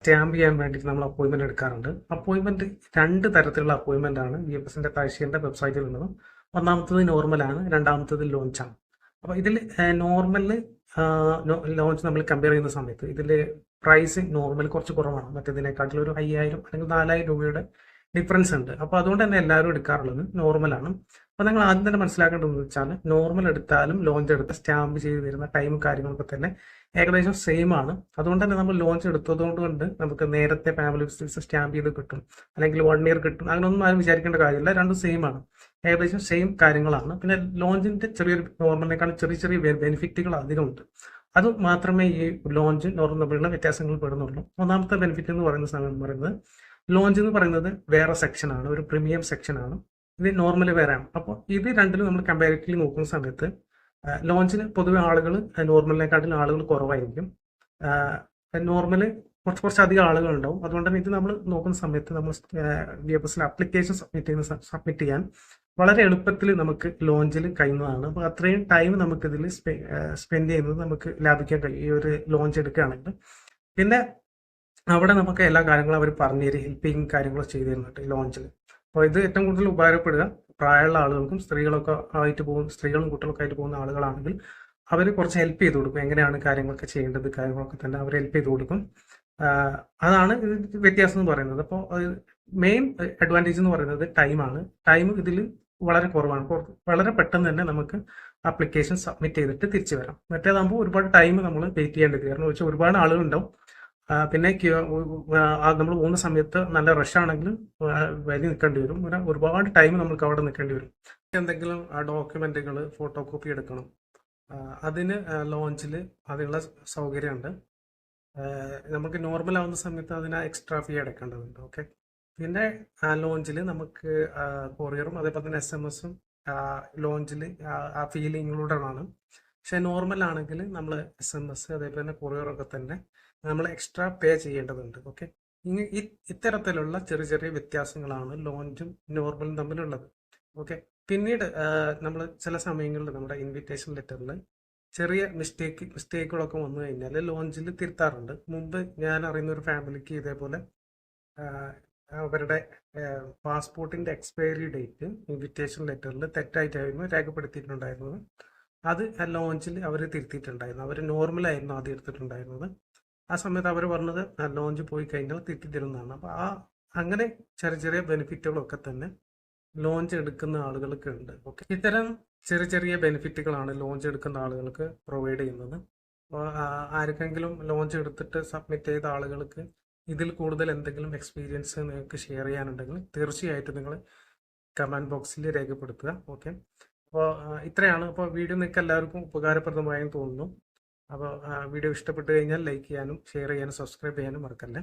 Stamp ചെയ്യാൻ വേണ്ടിയിട്ട് നമ്മൾ അപ്പോയിൻമെന്റ് എടുക്കാറുണ്ട്. അപ്പോയിൻമെന്റ് രണ്ട് തരത്തിലുള്ള അപ്പോയിൻമെന്റ് ആണ്. വി എഫ് എസിന്റെ താഴ്ചയുടെ വെബ്സൈറ്റിൽ ഉള്ളത് ഒന്നാമത്തത് നോർമലാണ് രണ്ടാമത്തത് ആണ്. അപ്പോൾ ഇതിൽ നോർമൽ ലോഞ്ച് നമ്മൾ കമ്പയർ ചെയ്യുന്ന സമയത്ത് ഇതിൽ പ്രൈസ് നോർമൽ കുറച്ച് കുറവാണ്. മറ്റേതിനെക്കാട്ടിൽ ഒരു അയ്യായിരം അല്ലെങ്കിൽ നാലായിരം രൂപയുടെ ഡിഫറൻസ് ഉണ്ട്. അപ്പോൾ അതുകൊണ്ട് തന്നെ എല്ലാവരും എടുക്കാറുള്ളത് നോർമലാണ് അപ്പോൾ നിങ്ങൾ ആദ്യം തന്നെ മനസ്സിലാക്കേണ്ടതെന്ന് വെച്ചാൽ നോർമൽ എടുത്താലും ലോഞ്ച് എടുത്ത് സ്റ്റാമ്പ് ചെയ്ത് വരുന്ന ടൈം കാര്യങ്ങളൊക്കെ തന്നെ ഏകദേശം സെയിം ആണ്. അതുകൊണ്ട് തന്നെ നമ്മൾ ലോഞ്ച് എടുത്തതുകൊണ്ട് കൊണ്ട് നമുക്ക് നേരത്തെ ഫാമിലി ബിസിനസ് സ്റ്റാമ്പ് ചെയ്ത് കിട്ടും. അല്ലെങ്കിൽ വൺ ഇയർ കിട്ടും. അങ്ങനെയൊന്നും ആരും വിചാരിക്കേണ്ട കാര്യമില്ല. രണ്ടും സെയിം ആണ്. ഏകദേശം സെയിം കാര്യങ്ങളാണ്. പിന്നെ ലോഞ്ചിന്റെ ചെറിയൊരു നോർമലിനേക്കാളും ചെറിയ ചെറിയ ബെനിഫിറ്റുകൾ അധികമുണ്ട് അത് മാത്രമേ ഈ ലോഞ്ച് നോർമൽ തമ്മിലുള്ള വ്യത്യാസങ്ങൾ പെടുന്നുള്ളൂ. ഒന്നാമത്തെ ബെനിഫിറ്റ് എന്ന് പറയുന്ന സമയം പറയുന്നത് ലോഞ്ച് എന്ന് പറയുന്നത് വേറെ സെക്ഷനാണ് ഒരു പ്രീമിയം സെക്ഷനാണ് ഇത് നോർമൽ വേറെയാണ് അപ്പോൾ ഇത് രണ്ടിലും നമ്മൾ കമ്പാരിറ്റീവ്ലി നോക്കുന്ന സമയത്ത് ലോഞ്ചിന് പൊതുവെ ആളുകൾ നോർമലിനെക്കാട്ടിലും ആളുകൾ കുറവായിരിക്കും. നോർമൽ കുറച്ച് കുറച്ച് അധികം ആളുകൾ ഉണ്ടാവും. അതുകൊണ്ട് തന്നെ ഇത് നമ്മൾ നോക്കുന്ന സമയത്ത് നമ്മൾ വി എഫ് എസിൽ അപ്ലിക്കേഷൻ സബ്മിറ്റ് ചെയ്യുന്ന സബ്മിറ്റ് ചെയ്യാൻ വളരെ എളുപ്പത്തിൽ നമുക്ക് ലോഞ്ചിൽ കഴിയുന്നതാണ്. അപ്പോൾ അത്രയും ടൈം നമുക്ക് ഇതിൽ സ്പെൻഡ് ചെയ്യുന്നത് നമുക്ക് ലാഭിക്കാൻ കഴിയും ഈ ഒരു ലോഞ്ച് എടുക്കുകയാണെങ്കിൽ. പിന്നെ അവിടെ നമുക്ക് എല്ലാ കാര്യങ്ങളും അവർ പറഞ്ഞു തരും ഹെൽപ്പിങ് കാര്യങ്ങളും ചെയ്തു തരുന്നുണ്ട് ലോഞ്ചിൽ അപ്പോൾ ഇത് ഏറ്റവും കൂടുതൽ ഉപകാരപ്പെടുക. പ്രായമുള്ള ആളുകൾക്കും സ്ത്രീകളൊക്കെ ആയിട്ട് പോകുന്ന സ്ത്രീകളും കുട്ടികളൊക്കെ ആയിട്ട് പോകുന്ന ആളുകളാണെങ്കിൽ അവർ കുറച്ച് ഹെൽപ്പ് ചെയ്ത് കൊടുക്കും. എങ്ങനെയാണ് കാര്യങ്ങളൊക്കെ ചെയ്യേണ്ടത് കാര്യങ്ങളൊക്കെ തന്നെ അവർ ഹെൽപ്പ് ചെയ്ത് കൊടുക്കും. അതാണ് ഇത് വ്യത്യാസം എന്ന് പറയുന്നത്. അപ്പോൾ മെയിൻ അഡ്വാന്റേജ് എന്ന് പറയുന്നത് ടൈമാണ് ടൈം ഇതിൽ വളരെ കുറവാണ്. വളരെ പെട്ടെന്ന് തന്നെ നമുക്ക് അപ്ലിക്കേഷൻ സബ്മിറ്റ് ചെയ്തിട്ട് തിരിച്ചു വരാം. മറ്റേതാകുമ്പോൾ ഒരുപാട് ടൈം നമ്മൾ വെയിറ്റ് ചെയ്യേണ്ടത് കാരണം വെച്ചാൽ ഒരുപാട് ആളുകളുണ്ടാവും. പിന്നെ നമ്മൾ പോകുന്ന സമയത്ത് നല്ല റഷ് ആണെങ്കിലും വരി നിൽക്കേണ്ടി വരും. അങ്ങനെ ഒരുപാട് ടൈം നമുക്ക് അവിടെ നിൽക്കേണ്ടി വരും. എന്തെങ്കിലും ഡോക്യുമെന്റുകൾ ഫോട്ടോ കോപ്പി എടുക്കണം. അതിന് ലോഞ്ചിൽ അതിനുള്ള സൗകര്യമുണ്ട്. നമുക്ക് നോർമൽ ആവുന്ന സമയത്ത് അതിന് എക്സ്ട്രാ ഫീ അടക്കേണ്ടതുണ്ട്. ഓക്കെ പിന്നെ ലോഞ്ചിൽ നമുക്ക് കൊറിയറും അതേപോലെ തന്നെ എസ് എം എസും ലോഞ്ചിൽ ആ ഫീൽ ഇൻക്ലൂഡഡ് ആണ്. പക്ഷെ നോർമൽ ആണെങ്കിൽ നമ്മൾ എസ് എം എസ് അതേപോലെ തന്നെ കൊറിയറൊക്കെ തന്നെ നമ്മൾ എക്സ്ട്രാ പേ ചെയ്യേണ്ടതുണ്ട്. ഓക്കെ ഇങ്ങനെ ഇത്തരത്തിലുള്ള ചെറിയ ചെറിയ വ്യത്യാസങ്ങളാണ് ലോഞ്ചും നോർമലും തമ്മിലുള്ളത്. ഓക്കെ പിന്നീട് നമ്മൾ ചില സമയങ്ങളിൽ നമ്മുടെ ഇൻവിറ്റേഷൻ ലെറ്ററിൽ ചെറിയ മിസ്റ്റേക്ക് മിസ്റ്റേക്കുകളൊക്കെ വന്നു കഴിഞ്ഞാൽ ലോഞ്ചിൽ തിരുത്താറുണ്ട്. മുമ്പ് ഞാൻ അറിയുന്ന ഒരു ഫാമിലിക്ക് ഇതേപോലെ അവരുടെ പാസ്പോർട്ടിന്റെ എക്സ്പയറി ഡേറ്റ് ഇൻവിറ്റേഷൻ ലെറ്ററിൽ തെറ്റായിട്ടായിരുന്നു രേഖപ്പെടുത്തിയിട്ടുണ്ടായിരുന്നത്. അത് ലോഞ്ചിൽ അവർ തിരുത്തിയിട്ടുണ്ടായിരുന്നു. അവർ നോർമലായിരുന്നു ആദ്യം എടുത്തിട്ടുണ്ടായിരുന്നത്. ആ സമയത്ത് അവർ പറഞ്ഞത് ലോഞ്ച് പോയി കഴിഞ്ഞാൽ തിരുത്തി തരുന്നതാണ് അപ്പോൾ ആ അങ്ങനെ ചെറിയ ചെറിയ ബെനിഫിറ്റുകളൊക്കെ തന്നെ ലോഞ്ച് എടുക്കുന്ന ആളുകൾക്ക് ഉണ്ട്. ഓക്കെ ഇത്തരം ചെറിയ ചെറിയ ബെനിഫിറ്റുകളാണ് ലോഞ്ച് എടുക്കുന്ന ആളുകൾക്ക് പ്രൊവൈഡ് ചെയ്യുന്നത്. ആർക്കെങ്കിലും ലോഞ്ച് എടുത്തിട്ട് സബ്മിറ്റ് ചെയ്ത ആളുകൾക്ക് ഇതിൽ കൂടുതൽ എന്തെങ്കിലും എക്സ്പീരിയൻസ് നിങ്ങൾക്ക് ഷെയർ ചെയ്യാനുണ്ടെങ്കിൽ തീർച്ചയായിട്ടും നിങ്ങൾ കമന്റ് ബോക്സിൽ രേഖപ്പെടുത്തുക. ഓക്കെ അപ്പോൾ ഇത്രയാണ്. അപ്പോൾ വീഡിയോ നിങ്ങൾക്ക് എല്ലാവർക്കും ഉപകാരപ്രദമായെന്ന് തോന്നുന്നു. അപ്പോൾ വീഡിയോ ഇഷ്ടപ്പെട്ടു കഴിഞ്ഞാൽ ലൈക്ക് ചെയ്യാനും ഷെയർ ചെയ്യാനും സബ്സ്ക്രൈബ് ചെയ്യാനും മറക്കല്ലേ?